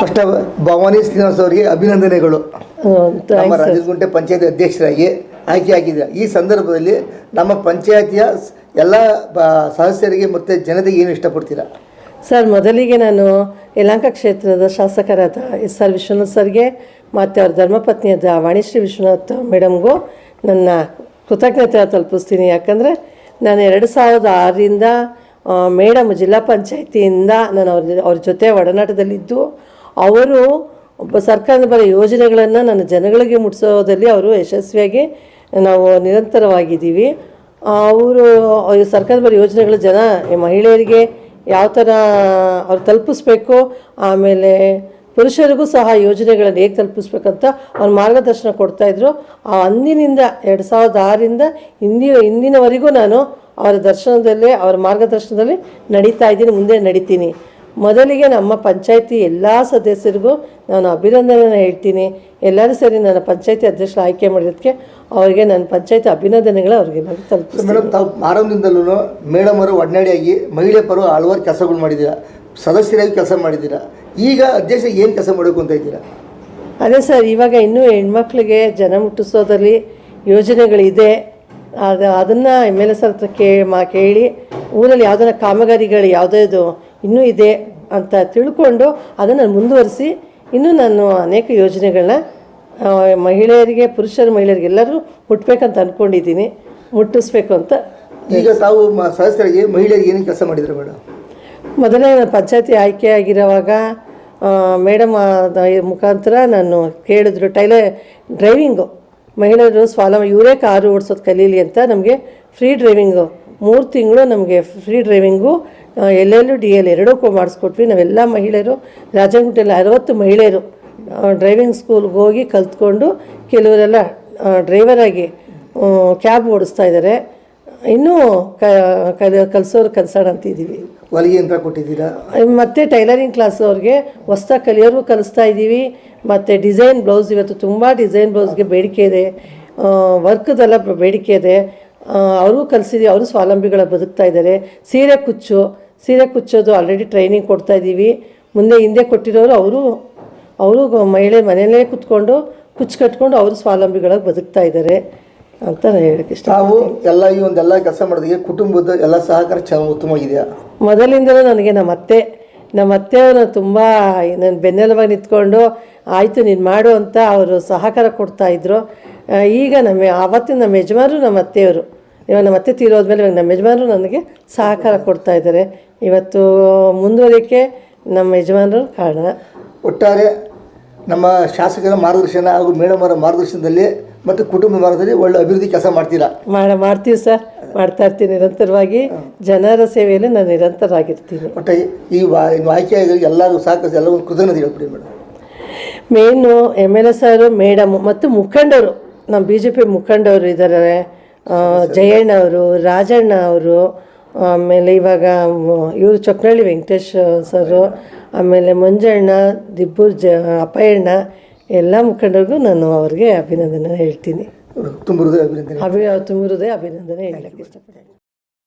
First Bhavani Srinivas ಅವರಿಗೆ ಅಭಿನಂದನೆಗಳು. ನಮ್ಮ ರಾಜಗುಂಟೆ ಪಂಚಾಯತ್ ಅಧ್ಯಕ್ಷರಾಗಿ ಆಯ್ಕೆ ಆಗಿದ್ದ ಈ ಸಂದರ್ಭದಲ್ಲಿ ನಮ್ಮ ಪಂಚಾಯತಿಯ ಎಲ್ಲ ಸದಸ್ಯರಿಗೆ ಮತ್ತು ಜನತೆಗೆ ಏನು ಇಷ್ಟಪಡ್ತೀರಾ? ಸರ್ ಮೊದಲಿಗೆ ನಾನು ಯಲಹಂಕ ಕ್ಷೇತ್ರದ ಶಾಸಕರಾದ ಎಸ್ ಆರ್ ವಿಶ್ವನಾಥ್ ಸರ್ಗೆ ಮತ್ತು ಅವ್ರ ಧರ್ಮಪತ್ನಿಯಾದ ವಾಣಿಶ್ರೀ ವಿಶ್ವನಾಥ್ ಮೇಡಮ್ಗೂ ನನ್ನ ಕೃತಜ್ಞತೆ ತಲುಪಿಸ್ತೀನಿ. ಯಾಕಂದರೆ ನಾನು ಎರಡು ಸಾವಿರದ ಆರರಿಂದ ಮೇಡಮ್ ಜಿಲ್ಲಾ ಪಂಚಾಯತಿಯಿಂದ ನಾನು ಅವ್ರ ಅವ್ರ ಜೊತೆ ಒಡನಾಟದಲ್ಲಿದ್ದು. ಅವರು ಒಬ್ಬ ಸರ್ಕಾರದ ಬರೋ ಯೋಜನೆಗಳನ್ನು ನನ್ನ ಜನಗಳಿಗೆ ಮುಟ್ಟಿಸೋದಲ್ಲಿ ಅವರು ಯಶಸ್ವಿಯಾಗಿ ನಾವು ನಿರಂತರವಾಗಿದ್ದೀವಿ. ಅವರು ಸರ್ಕಾರದ ಬರೋ ಯೋಜನೆಗಳು ಜನ ಮಹಿಳೆಯರಿಗೆ ಯಾವ ಥರ ಅವ್ರು ತಲುಪಿಸ್ಬೇಕು, ಆಮೇಲೆ ಪುರುಷರಿಗೂ ಸಹ ಯೋಜನೆಗಳನ್ನು ಹೇಗೆ ತಲುಪಿಸ್ಬೇಕಂತ ಅವ್ರು ಮಾರ್ಗದರ್ಶನ ಕೊಡ್ತಾಯಿದ್ರು ಆ ಅಂದಿನಿಂದ, ಎರಡು ಸಾವಿರದ ಆರರಿಂದ ಇಂದಿನ ಇಂದಿನವರೆಗೂ ನಾನು ಅವರ ದರ್ಶನದಲ್ಲೇ, ಅವರ ಮಾರ್ಗದರ್ಶನದಲ್ಲಿ ನಡೀತಾ ಇದ್ದೀನಿ, ಮುಂದೆ ನಡೀತೀನಿ. ಮೊದಲಿಗೆ ನಮ್ಮ ಪಂಚಾಯಿತಿ ಎಲ್ಲ ಸದಸ್ಯರಿಗೂ ನಾನು ಅಭಿನಂದನೆಯನ್ನು ಹೇಳ್ತೀನಿ. ಎಲ್ಲರೂ ಸರಿ ನನ್ನ ಪಂಚಾಯಿತಿ ಅಧ್ಯಕ್ಷರು ಆಯ್ಕೆ ಮಾಡಿದ್ದಕ್ಕೆ ಅವರಿಗೆ ನನ್ನ ಪಂಚಾಯಿತಿ ಅಭಿನಂದನೆಗಳು ಅವ್ರಿಗೆ ನಾನು ತಲುಪಿಸ್ತೀನಿ. ಮೇಡಮ್ ತಾವು ಆರಂಭದಿಂದಲೂ ಮೇಡಮ್ ಅವರು ಒಡನಾಡಿಯಾಗಿ ಮಹಿಳೆ ಪರ ಹಲವಾರು ಕೆಲಸಗಳು ಮಾಡಿದ್ದೀರಾ? ಸದಸ್ಯರಾಗಿ ಕೆಲಸ ಮಾಡಿದ್ದೀರಾ? ಈಗ ಅಧ್ಯಕ್ಷ ಏನು ಕೆಲಸ ಮಾಡಬೇಕು ಅಂತ ಇದ್ದೀರಾ? ಅದೇ ಸರ್ ಇವಾಗ ಇನ್ನೂ ಹೆಣ್ಮಕ್ಳಿಗೆ ಜನ ಮುಟ್ಟಿಸೋದ್ರಲ್ಲಿ ಯೋಜನೆಗಳಿದೆ. ಅದು ಅದನ್ನು ಎಂ ಎಲ್ ಎಸ್ ಹತ್ರ ಕೇ ಮಾ ಕೇಳಿ ಊರಲ್ಲಿ ಯಾವುದನ್ನ ಕಾಮಗಾರಿಗಳು ಯಾವುದಾದ್ರು ಇನ್ನೂ ಇದೆ ಅಂತ ತಿಳ್ಕೊಂಡು ಅದನ್ನು ಮುಂದುವರಿಸಿ ಇನ್ನೂ ನಾನು ಅನೇಕ ಯೋಜನೆಗಳನ್ನ ಮಹಿಳೆಯರಿಗೆ ಪುರುಷರು ಮಹಿಳೆಯರಿಗೆ ಎಲ್ಲರೂ ಮುಟ್ಬೇಕಂತ ಅಂದ್ಕೊಂಡಿದ್ದೀನಿ ಮುಟ್ಟಿಸ್ಬೇಕು ಅಂತ ಈಗ ತಾವು ಸದಸ್ಯರಿಗೆ ಮಹಿಳೆಯರಿಗೆ ಏನು ಕೆಲಸ ಮಾಡಿದ್ರು ಮೇಡಮ್ ಮೊದಲೇ ನಾನು ಪಂಚಾಯತಿ ಆಯ್ಕೆ ಆಗಿರೋವಾಗ ಮೇಡಮ್ ಮುಖಾಂತರ ನಾನು ಕೇಳಿದ್ರು ಟೈಲರ್ ಡ್ರೈವಿಂಗು ಮಹಿಳೆಯರು ಸ್ವಾಲಂ ಇವರೇ ಕಾರು ಓಡಿಸೋದು ಕಲೀಲಿ ಅಂತ ನಮಗೆ ಫ್ರೀ ಡ್ರೈವಿಂಗು ಮೂರು ತಿಂಗಳು ನಮಗೆ free driving L L D L ಎರಡೂ ಮಾಡಿಸ್ಕೊಟ್ವಿ ನಾವೆಲ್ಲ ಮಹಿಳೆಯರು ರಾಜಂಗುಂಟೆಲ್ಲ ಅರವತ್ತು ಮಹಿಳೆಯರು ಡ್ರೈವಿಂಗ್ ಸ್ಕೂಲ್ಗೆ ಹೋಗಿ ಕಲ್ತ್ಕೊಂಡು ಕೆಲವರೆಲ್ಲ ಡ್ರೈವರಾಗಿ ಕ್ಯಾಬ್ ಓಡಿಸ್ತಾ ಇದ್ದಾರೆ ಇನ್ನೂ ಕ ಕಲ ಕಲಿಸೋರು ಕಲಿಸೋಣ ಅಂತಿದ್ದೀವಿ ಹೊಲಿಗೆ ಯಂತ್ರ ಕೊಟ್ಟಿದ್ದೀರಾ? ಮತ್ತು ಟೈಲರಿಂಗ್ ಕ್ಲಾಸ್ ಅವ್ರಿಗೆ ಹೊಸ್ತ ಕಲಿಯೋರು ಕಲಿಸ್ತಾ ಇದ್ದೀವಿ. ಮತ್ತು ಡಿಸೈನ್ ಬ್ಲೌಸ್ ಇವತ್ತು ತುಂಬ ಡಿಸೈನ್ ಬ್ಲೌಸ್ಗೆ ಬೇಡಿಕೆ ಇದೆ. ವರ್ಕ್ದೆಲ್ಲ ಬೇಡಿಕೆ ಇದೆ. ಅವ್ರಿಗೂ ಕಲಿಸಿದ್ದೀವಿ ಅವರು ಸ್ವಾವಲಂಬಿಗಳ ಬದುಕ್ತಾ ಇದ್ದಾರೆ. ಸೀರೆ ಕುಚ್ಚು ಸೀರೆ ಕುಚ್ಚೋದು ಆಲ್ರೆಡಿ ಟ್ರೈನಿಂಗ್ ಕೊಡ್ತಾ ಇದ್ದೀವಿ. ಮುಂದೆ ಹಿಂದೆ ಕೊಟ್ಟಿರೋರು ಅವರು ಅವರು ಮಹಿಳೆ ಮನೆಯಲ್ಲೇ ಕುತ್ಕೊಂಡು ಕುಚ್ಚು ಕಟ್ಕೊಂಡು ಅವರು ಸ್ವಾವಲಂಬಿಗಳಾಗಿ ಬದುಕ್ತಾ ಇದ್ದಾರೆ ಅಂತ ನಾನು ಹೇಳಕ್ಕೆ ಇಷ್ಟ ನಾವು ಎಲ್ಲ ಈ ಒಂದೆಲ್ಲ ಕೆಲಸ ಮಾಡೋದಕ್ಕೆ ಕುಟುಂಬದ ಎಲ್ಲ ಸಹಕಾರ ಚೆನ್ನಾಗಿ ಉತ್ತಮವಾಗಿದೆಯಾ ಮೊದಲಿಂದಲೂ ನನಗೆ ನಮ್ಮ ಅತ್ತೆ ನಮ್ಮ ಅತ್ತೆಯವರು ತುಂಬ ನನ್ನ ಬೆನ್ನೆಲುಬಾಗಿ ನಿಂತ್ಕೊಂಡು ಆಯಿತು ನೀನು ಮಾಡು ಅಂತ ಅವರು ಸಹಕಾರ ಕೊಡ್ತಾಯಿದ್ರು ಈಗ ನಮ್ಮ ಆವತ್ತಿನ ನಮ್ಮ ಯಜಮಾನರು ನಮ್ಮ ಅತ್ತೆಯವರು. ಇವಾಗ ನಮ್ಮ ಅತ್ತೆ ತೀರೋದ್ಮೇಲೆ ಇವಾಗ ನಮ್ಮ ಯಜಮಾನರು ನನಗೆ ಸಹಕಾರ ಕೊಡ್ತಾ ಇದ್ದಾರೆ. ಇವತ್ತು ಮುಂದುವರಿಕೆ ನಮ್ಮ ಯಜಮಾನರು ಕಾರಣ. ಒಟ್ಟಾರೆ ನಮ್ಮ ಶಾಸಕರ ಮಾರ್ಗದರ್ಶನ ಹಾಗೂ ಮೇಡಮ್ ಅವರ ಮಾರ್ಗದರ್ಶನದಲ್ಲಿ ಮತ್ತು ಕುಟುಂಬ ಮಾರ್ಗದಲ್ಲಿ ಒಳ್ಳೆ ಅಭಿವೃದ್ಧಿ ಕೆಲಸ ಮಾಡ್ತೀರಾ? ಮಾಡ ಮಾಡ್ತೀವಿ ಸರ್. ಮಾಡ್ತಾ ಇರ್ತೀನಿ ನಿರಂತರವಾಗಿ. ಜನರ ಸೇವೆಯಲ್ಲಿ ನಾನು ನಿರಂತರವಾಗಿರ್ತೀನಿ. ಒಟ್ಟು ಈ ಆಯ್ಕೆ ಆಗಿರೋ ಎಲ್ಲರೂ ಸಹಕರಿಸಿ ಎಲ್ಲ ಒಂದು ಕೃತಜ್ಞತೆ ಹೇಳ್ಬಿಡಿ madam. Main M L A sir madam ಮತ್ತು ಮುಖಂಡರು ನಮ್ಮ ಬಿ ಜೆ ಪಿ ಮುಖಂಡವರು ಇದ್ದಾರೆ ಜಯಣ್ಣ ಅವರು ರಾಜಣ್ಣ ಅವರು ಆಮೇಲೆ ಇವಾಗ ಇವರು ಚೊಕ್ನಳ್ಳಿ ವೆಂಕಟೇಶ್ ಸರು ಆಮೇಲೆ ಮಂಜಣ್ಣ ದಿಬ್ಬೂರ್ ಜ ಅಪ್ಪಯ್ಯಣ್ಣ ಎಲ್ಲ ಮುಖಂಡರಿಗೂ ನಾನು ಅವ್ರಿಗೆ ಅಭಿನಂದನೆ ಹೇಳ್ತೀನಿ. ತುಂಬ ಹೃದಯ ಅಭಿನಂದನೆ. ಅಭಿ ತುಂಬ ಹೃದಯ ಅಭಿನಂದನೆ ಹೇಳಕ್ಕೆ ಇಷ್ಟಪಡ್ತೀನಿ.